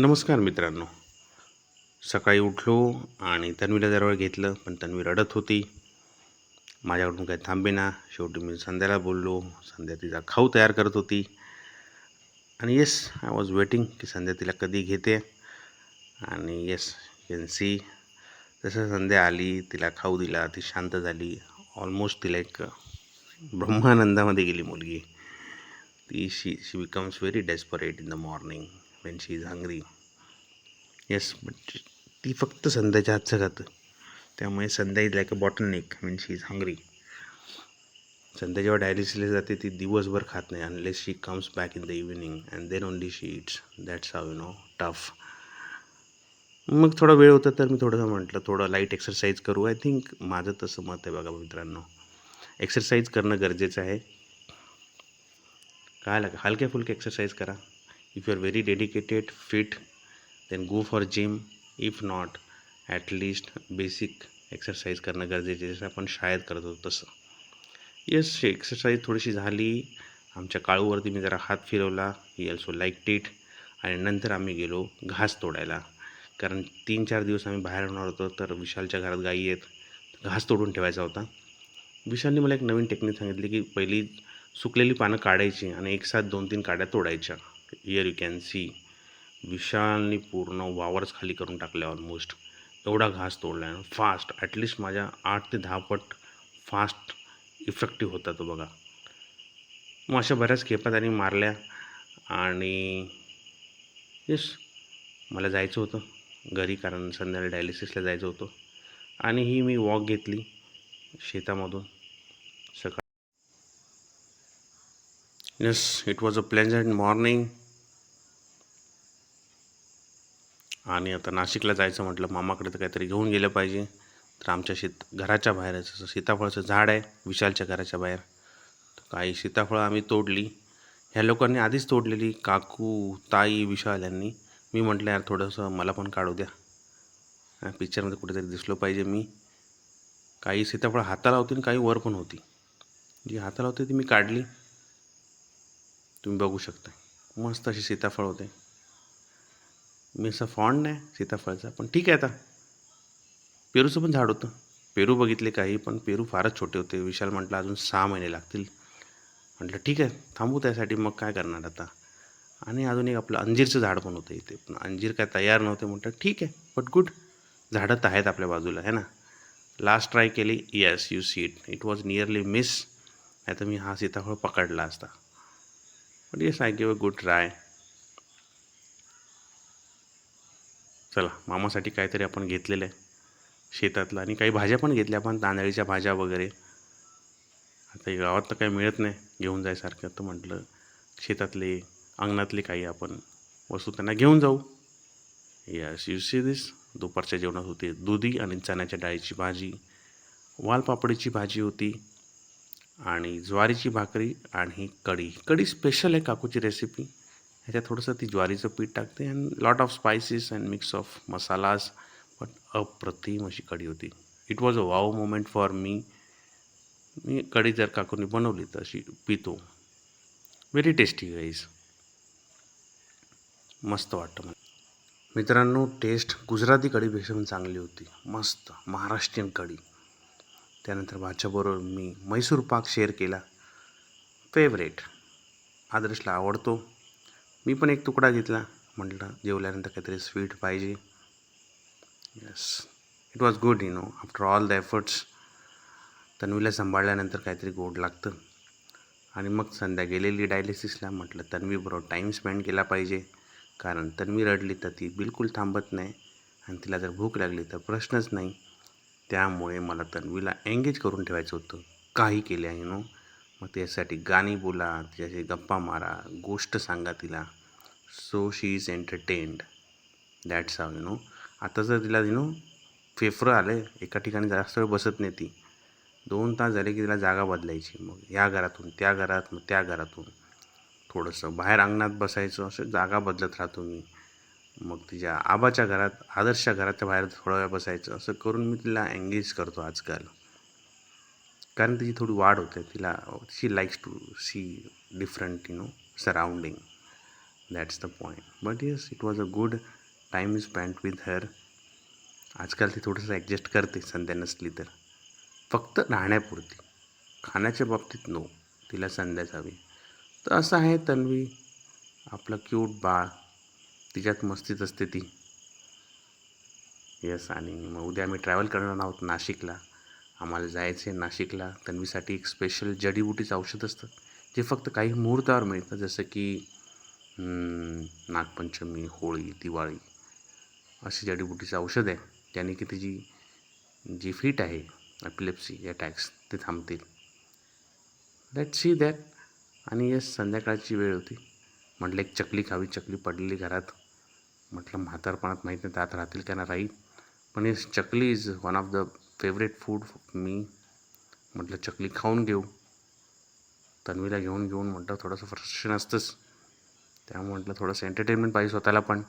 नमस्कार मित्रांनो. सकाळी उठलो आणि तन्वीला जरा वेळ घेतलं पण तन्वी रडत होती. माझ्याकडून काही थांबेना शेवटी मी संध्याला बोललो. संध्या तिचा खाऊ तयार करत होती. आणि येस आय वॉज वेटिंग की संध्या तिला कधी घेते. आणि येस कॅन सी जसं संध्या आली तिला खाऊ दिला ती शांत झाली. ऑलमोस्ट तिला एक ब्रह्मानंदामध्ये गेली मुलगी. ती she she becomes very desperate in the morning when she is hungry yes but ती फक्त संध्याच्या हातचं खातं त्यामुळे Sandhya is like a bottle neck when she is hungry Sandhya जेव्हा डायलिसिसला जाते ती दिवसभर खात नाही unless she comes back in the evening and then only she it's that's how you know tough मग थोडा वेळ होता तर मी थोडंसं म्हटलं थोडं लाइट एक्सरसाइज करू. आय थिंक माझं तसं मत आहे बघा मित्रांनो. एक्सरसाइज करणं गरजेचं आहे. काय लाग हलक्या फुलके एक्सरसाइज करा. If you are very dedicated fit then go for gym if not at least exercise exercise गरजेचं जसं आपण शाळेत करत होतो तसं. येस एक्सरसाइज थोडीशी झाली. आमच्या काळूवरती मी जरा हात फिरवला. ही ऑल्सो लाईक टीट आणि नंतर आम्ही गेलो घास तोडायला. कारण तीन चार दिवस आम्ही बाहेर होणार होतो तर विशालच्या घरात गाई आहेत. घास तोडून ठेवायचा होता. विशालने मला एक नवीन टेक्निक सांगितली की पहिली सुकलेली पानं काढायची आणि एक साथ दोन तीन काड्या तोडायच्या. इयर यू कॅन सी विशालनी पूर्ण वावरच खाली करून टाकले ऑलमोस्ट एवढा घास तोडला आहे फास्ट ॲटलिस्ट माझ्या आठ ते दहा पट फास्ट इफेक्टिव्ह होता तो बघा. मग अशा बऱ्याच खेपा त्यांनी मारल्या आणि येस मला जायचं होतं. घरी कारण संध्याकाळी डायलिसिसला जायचं होतं. आणि ही मी वॉक घेतली शेतामधून सकाळ Yes, it was a pleasant morning आणि आता नाशिकला जायचं म्हटलं मामाकडे तर काहीतरी घेऊन गेलं पाहिजे. तर आमच्या शेत घराच्या बाहेर सीताफळाचं झाड आहे विशालच्या घराच्या बाहेर. तर काही सीताफळं आम्ही तोडली. ह्या लोकांनी आधीच तोडलेली काकू ताई विशाल यांनी. मी म्हटलं यार थोडंसं मला पण काढू द्या. पिक्चरमध्ये कुठेतरी दिसलो पाहिजे मी. काही सीताफळं हाताला होती आणि काही वर पण होती. जी हाताला होती ती मी काढली. तुम्ही बघू शकता मस्त अशी सीताफळ होते. मी असं फॉन्ड नाही सीताफळाचा पण ठीक आहे आता. पेरूचं पण झाड होतं. पेरू बघितले काही पण पेरू फारच छोटे होते. विशाल म्हटलं अजून सहा महिने लागतील. म्हटलं ठीक आहे थांबू त्यासाठी मग काय करणार आता? आणि अजून एक आपलं अंजीरचं झाड पण होतं इथे. पण अंजीर काय तयार नव्हते म्हटलं ठीक आहे बट गुड झाडं तर आहेत आपल्या बाजूला आहे ना? लास्ट ट्राय केली yes you see it it was nearly miss नाही तर मी हा सीताफळ पकडला असता. But yes I give a good try चला मामासाठी काहीतरी आपण घेतलेलं आहे. शेतातलं आणि काही भाज्या पण घेतल्या आपण तांदळीच्या भाज्या वगैरे. आता गावात तर काही मिळत नाही घेऊन जायसारखं. तर म्हटलं शेतातले अंगणातले काही आपण वस्तू त्यांना घेऊन जाऊ. यस यू सी दिस दुपारच्या जेवणात होते दुधी आणि चण्याच्या डाळीची भाजी. वालपापडीची भाजी होती. आणि ज्वारीची भाकरी आणि कढी. कढी स्पेशल आहे काकूची रेसिपी ह्याच्यात थोडंसं ती ज्वारीचं पीठ टाकते and lot of spices and mix of masalas but अप्रतिम अशी कढी होती. It was a wow moment for me मी कढी जर काकूने बनवली तर अशी पितो. व्हेरी टेस्टी गाईज मस्त वाटतं मला. मित्रांनो टेस्ट गुजराती कढीपेक्षा पण चांगली होती. मस्त महाराष्ट्रीयन कढी. त्यानंतर माझ्याबरोबर मी मैसूर पाक शेअर केला. फेवरेट आदर्शला आवडतो. मी पण एक तुकडा घेतला. म्हटलं जेवल्यानंतर काहीतरी स्वीट पाहिजे. Yes it was good you know after all the efforts तन्वीला सांभाळल्यानंतर काहीतरी गोड लागतं. आणि मग संध्या गेलेली डायलिसिसला म्हटलं तन्वीबरोबर टाईम स्पेंड केला पाहिजे. कारण तन्वी रडली तर ती बिलकुल थांबत नाही. आणि तिला जर भूक लागली तर प्रश्नच नाही. त्यामुळे मला तन्वीला एंगेज करून ठेवायचं होतं. काही केले आहे नो? मग त्यासाठी गाणी बोला तिच्याशी गप्पा मारा गोष्ट सांगा तिला. So she is entertained that's how you know आता जर तिला यू नो फेफरं आले एका ठिकाणी जास्त वेळ बसत नाही ती. दोन तास झाले की तिला जागा बदलायची. मग या घरातून त्या घरात मग त्या घरातून. थोडंसं बाहेर अंगणात बसायचं असं जागा बदलत राहतो मी. मग तिच्या आबाच्या घरात आदर्शच्या घराच्या बाहेर थोडा वेळ बसायचं. असं करून मी तिला एंगेज करतो आजकाल. कारण तिची थोडी वाढ होते. तिला she likes to see different you know surrounding that's the point but yes it was a good time is spend with her आजकाल ती थोडंसं ॲडजस्ट करते संध्या नसली तर. फक्त राहण्यापुरती. खाण्याच्या बाबतीत नो तिला संध्याच हवी. तर असं आहे तन्वी. आपलं क्यूट बाळ. तिच्यात मस्तीच असते ती. येस आणि मग उद्या आम्ही ट्रॅव्हल करणार आहोत नाशिकला. आम्हाला जायचं आहे नाशिकला. तन्वीसाठी एक स्पेशल जडीबुटीचं औषध असतं जे फक्त काही मुहूर्तावर मिळतं. जसं की नागपंचमी होळी दिवाळी अशी जडीबुटीचं औषध आहे. त्याने की तिची जी फीट आहे एपिलेप्सी या टॅक्स ते थांबतील. दॅट सी दॅट आणि येस संध्याकाळची वेळ होती. म्हटलं एक चकली खावी. चकली पडलेली घरात. म्हटलं म्हातारपणात माहीत नाही त्यात राहतील का ना राहील. पण हे chakli is one of the favourite food मी म्हटलं चकली खाऊन घेऊ. तन्वीला घेऊन घेऊन म्हटलं थोडंसं फ्रस्ट्रेशन असतंच. त्यामुळे म्हटलं थोडंसं एंटरटेनमेंट पाहिजे स्वतःला पण.